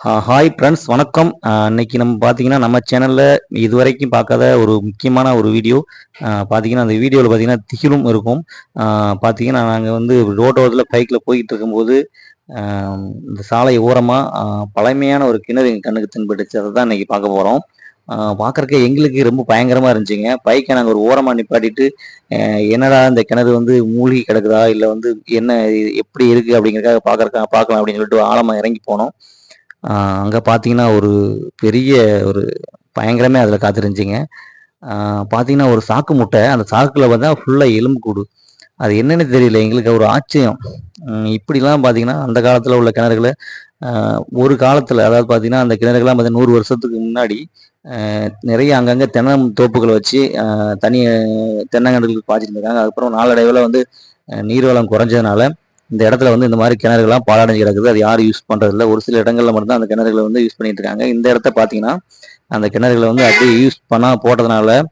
Hi friends வணக்கம். ஆஹ் இன்னைக்கு நம்ம பார்த்தீங்கன்னா நம்ம சேனலில் இதுவரைக்கும் பார்க்காத ஒரு முக்கியமான ஒரு வீடியோ பார்த்தீங்கன்னா அந்த வீடியோவில் பார்த்தீங்கன்னா திகிலும் இருக்கும். பார்த்தீங்கன்னா நாங்கள் வந்து ரோட்டோரத்தில் பைக்கில் போய்கிட்டு இருக்கும்போது இந்த சாலை ஓரமாக பழமையான ஒரு கிணறு எங்கள் கண்ணுக்கு தென்பட்டுச்சு. அதை தான் இன்றைக்கி பார்க்க போகிறோம் பார்க்குறக்க எங்களுக்கு ரொம்ப பயங்கரமாக இருந்துச்சுங்க. பைக்கை நாங்கள் ஒரு ஓரமாக நிப்பாட்டிட்டு என்னடா இந்த கிணறு வந்து மூழ்கி கிடக்குதா? இல்லை வந்து என்ன இது எப்படி இருக்குது அப்படிங்கிறக்காக பார்க்கறக்கா பார்க்கலாம் அப்படின்னு சொல்லிட்டு ஆழமாக இறங்கி போனோம். அங்கே பார்த்தீங்கன்னா ஒரு பெரிய ஒரு பயங்கரமே அதில் காத்திருந்துச்சிங்க பார்த்தீங்கன்னா ஒரு சாக்கு முட்டை அந்த சாக்கில் பார்த்தா ஃபுல்லாக எலும்பு கூடு. அது என்னன்னு தெரியல எங்களுக்கு ஒரு ஆச்சரியம். இப்படிலாம் பார்த்தீங்கன்னா அந்த காலத்தில் உள்ள கிணறுகளை ஒரு காலத்தில் அதாவது பார்த்தீங்கன்னா அந்த கிணறுகள்லாம் பார்த்தீங்கன்னா நூறு வருஷத்துக்கு முன்னாடி நிறைய அங்கங்கே தென்னம் தோப்புகளை வச்சு தனி தென்னங்கன்றுகளுக்கு பாய்ச்சிட்டு இருக்காங்க அதுக்கப்புறம் நாளடைவில் வந்து நீர்வளம் குறைஞ்சதுனால இந்த இடத்துல வந்து இந்த மாதிரி கிணறுகள்லாம் பாழடைஞ்சு கிடக்குது. அது யாரும் யூஸ் பண்ணுறதில்ல ஒரு சில இடங்களில் மட்டும்தான் அந்த கிணறுகளை வந்து யூஸ் பண்ணிட்டு இருக்காங்க. இந்த இடத்த பார்த்தீங்கன்னா அந்த கிணறுகளை வந்து அப்படியே யூஸ் பண்ணால் போட்டதுனால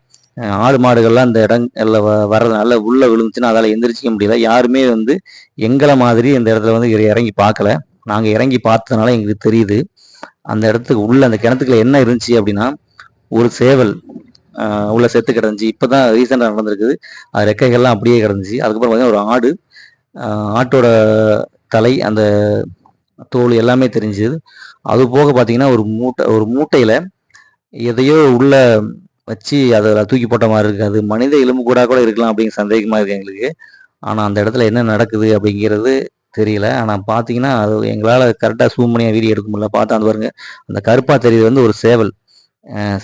ஆடு மாடுகள்லாம் இந்த இடங்கள்ல வ- வர்றதுனால உள்ளே விழுந்துச்சுன்னா அதால் எந்திரிச்சிக்க முடியல. யாருமே வந்து எங்களை மாதிரி இந்த இடத்துல வந்து இறங்கி பார்க்கல. நாங்கள் இறங்கி பார்த்ததுனால எங்களுக்கு தெரியுது. அந்த இடத்துக்கு உள்ள அந்த கிணத்துக்குள்ள என்ன இருந்துச்சு அப்படின்னா ஒரு சேவல் உள்ள செத்து கிடந்துச்சு. இப்பதான் ரீசெண்டாக நடந்திருக்குது. அது ரெக்கைகள்லாம் அப்படியே கிடந்துச்சு. அதுக்கப்புறம் பார்த்தீங்கன்னா ஒரு ஆடு ஆட்டோட தலை அந்த தோல் எல்லாமே தெரிஞ்சுது. அது போக பார்த்தீங்கன்னா ஒரு மூட்டை ஒரு மூட்டையில் எதையோ உள்ள வச்சு அதை தூக்கி போட்ட மாதிரி இருக்காது அது மனித எலும்பு கூட கூட இருக்கலாம் அப்படிங்கிற சந்தேகமாக இருக்குது எங்களுக்கு. ஆனால் அந்த இடத்துல என்ன நடக்குது அப்படிங்கிறது தெரியல. ஆனால் பார்த்தீங்கன்னா அது எங்களால் கரெக்டாக சூம் பண்ணி வீடியோ எடுக்க முடியல. பார்த்தா அந்த பாருங்க அந்த கருப்பா தெரியுது வந்து ஒரு சேவல்.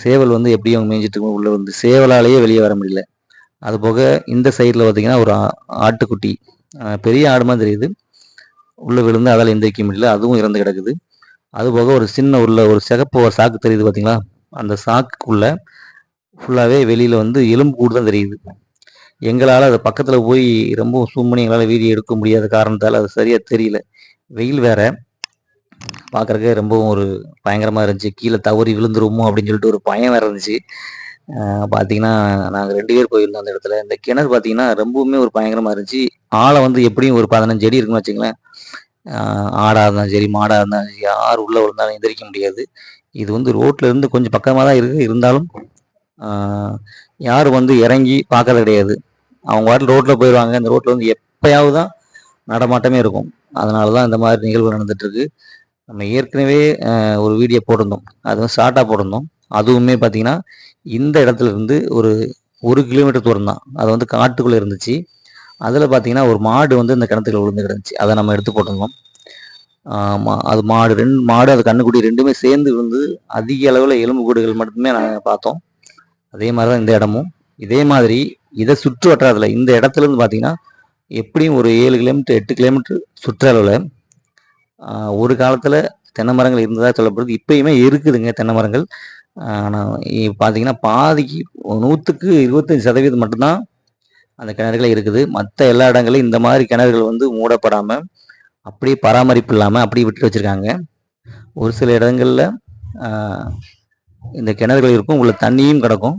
சேவல் வந்து எப்படியும் அவங்க மேய்ஞ்சிட்டு உள்ள வந்து சேவலாலேயே வெளியே வர முடியல. அது போக இந்த சைடில் பார்த்தீங்கன்னா ஒரு ஆட்டுக்குட்டி பெரிய ஆடு மாதிரி தெரியுது. உள்ளே விழுந்து அதால் எந்திரிக்க முடியல அதுவும் இறந்து கிடக்குது. அது போக ஒரு சின்ன உள்ள ஒரு சிகப்பு ஒரு சாக்கு தெரியுது பார்த்தீங்களா அந்த சாக்குக்குள்ள ஃபுல்லாகவே வெளியில் வந்து எலும்பு கூடு தான் தெரியுது. எங்களால் அது பக்கத்தில் போய் ரொம்ப zoom பண்ணி எங்களால் வீடியோ எடுக்க முடியாத காரணத்தால் அது சரியாக தெரியல. வெயில் வேற. பார்க்குறக்கே ரொம்பவும் ஒரு பயங்கரமாக இருந்துச்சு. கீழே தவறி விழுந்துருமோ அப்படின்னு சொல்லிட்டு ஒரு பயம் வேறு இருந்துச்சு. பார்த்தீங்கன்னா நாங்கள் ரெண்டு பேர் போயிருந்தோம் அந்த இடத்துல. இந்த கிணறு பார்த்தீங்கன்னா ரொம்பவுமே ஒரு பயங்கரமாக இருந்துச்சு. ஆழம் வந்து எப்படியும் ஒரு பதினஞ்சு அடி இருக்குன்னு வச்சுங்களேன் ஆடாக இருந்தாலும் சரி மாடாக இருந்தாலும் சரி ஆறு உள்ளே விழுந்தாலும் எந்திரிக்க முடியாது. இது வந்து ரோட்டில் இருந்து கொஞ்சம் பக்கமாக தான் இருக்குது இருந்தாலும் யாரும் வந்து இறங்கி பார்க்கறது கிடையாது. அவங்க வாட்டில் ரோட்டில் போயிடுவாங்க அந்த ரோட்டில் வந்து எப்பயாவது தான் நடமாட்டமே இருக்கும். அதனால தான் இந்த மாதிரி நிகழ்வு நடந்துகிட்ருக்கு நம்ம ஏற்கனவே ஒரு வீடியோ போட்டிருந்தோம். அது வந்து ஷார்ட்டாக போட்டிருந்தோம். அதுவுமே பார்த்தீங்கன்னா இந்த இடத்துல இருந்து ஒரு ஒரு கிலோமீட்டர் தூரம் தான். அது வந்து காட்டுக்குள்ளே இருந்துச்சு. அதில் பார்த்தீங்கன்னா ஒரு மாடு வந்து இந்த கிணத்துல விழுந்து கிடந்துச்சு அதை நம்ம எடுத்து போட்டிருந்தோம். அது மாடு ரெண்டு மாடு அது கண்ணுக்குட்டி ரெண்டுமே சேர்ந்து விழுந்து அதிக அளவில் எலும்புக்கூடுகள் மட்டுமே நாங்கள் பார்த்தோம். அதே மாதிரி தான் இந்த இடமும். இதே மாதிரி இதை சுற்று வட்டாரத்தில் இந்த இடத்துல இருந்து பார்த்தீங்கன்னா எப்படியும் ஒரு ஏழு கிலோமீட்டர் எட்டு கிலோமீட்டர் சுற்றளவில் ஒரு காலத்தில் தென்னை மரங்கள் இருந்ததாக சொல்லப்படுது. இப்பயுமே இருக்குதுங்க தென்னை மரங்கள். ஆனால் பார்த்தீங்கன்னா பாதிக்கு நூற்றுக்கு இருபத்தஞ்சி சதவீதம் மட்டும்தான் அந்த கிணறுகள் இருக்குது. மற்ற எல்லா இடங்களும் இந்த மாதிரி கிணறுகள் வந்து மூடப்படாமல் அப்படியே பராமரிப்பு இல்லாமல் அப்படியே விட்டு வச்சுருக்காங்க. ஒரு சில இடங்களில் இந்த கிணறுகள் இருக்கும் உள்ள தண்ணியும் கிடக்கும்.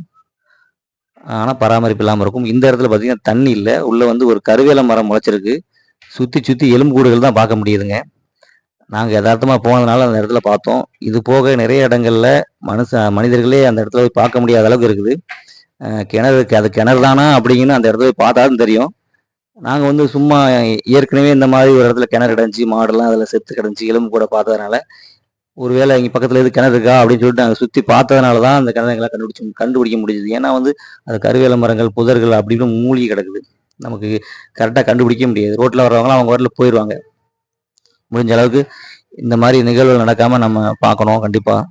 ஆனால் பராமரிப்பு இல்லாமல் இருக்கும். இந்த இடத்துல பார்த்தீங்கன்னா தண்ணி இல்லை. உள்ளே வந்து ஒரு கருவேல மரம் முளைச்சிருக்கு. சுற்றி சுற்றி எலும்பு கூடுகள் தான் பார்க்க முடியுதுங்க. நாங்கள் யதார்த்தமாக போனதுனால அந்த இடத்துல பார்த்தோம். இது போக நிறைய இடங்கள்ல மனுஷ மனிதர்களே அந்த இடத்துல போய் பார்க்க முடியாத அளவுக்கு இருக்குது. கிணறு அது கிணறு தானா அப்படிங்கன்னு அந்த இடத்துல போய் பார்த்தா தான் தெரியும். நாங்கள் வந்து சும்மா ஏற்கனவே இந்த மாதிரி ஒரு இடத்துல கிணறு கிடஞ்சி மாடெல்லாம் அதில் செத்து கிடஞ்சி எலும்பு கூட பார்த்ததுனால. ஒருவேளை இங்கே பக்கத்தில் எது கிணறு இருக்கா அப்படின்னு சொல்லிட்டு நாங்கள் சுற்றி பார்த்ததுனால தான் அந்த கிணறு எங்களால் கண்டுபிடிச்சு கண்டுபிடிக்க முடிஞ்சுது. ஏன்னா வந்து அது கருவேல மரங்கள் புதர்கள் அப்படின்னு மூழ்கி கிடக்குது. நமக்கு கரெக்டாக கண்டுபிடிக்க முடியாது. ரோட்டில் வர்றவங்களாம் அவங்க வாட்டில் போயிடுவாங்க முடிஞ்ச அளவுக்கு இந்த மாதிரி நிகழ்வுகள் நடக்காமல் நம்ம பார்க்கணும் கண்டிப்பாக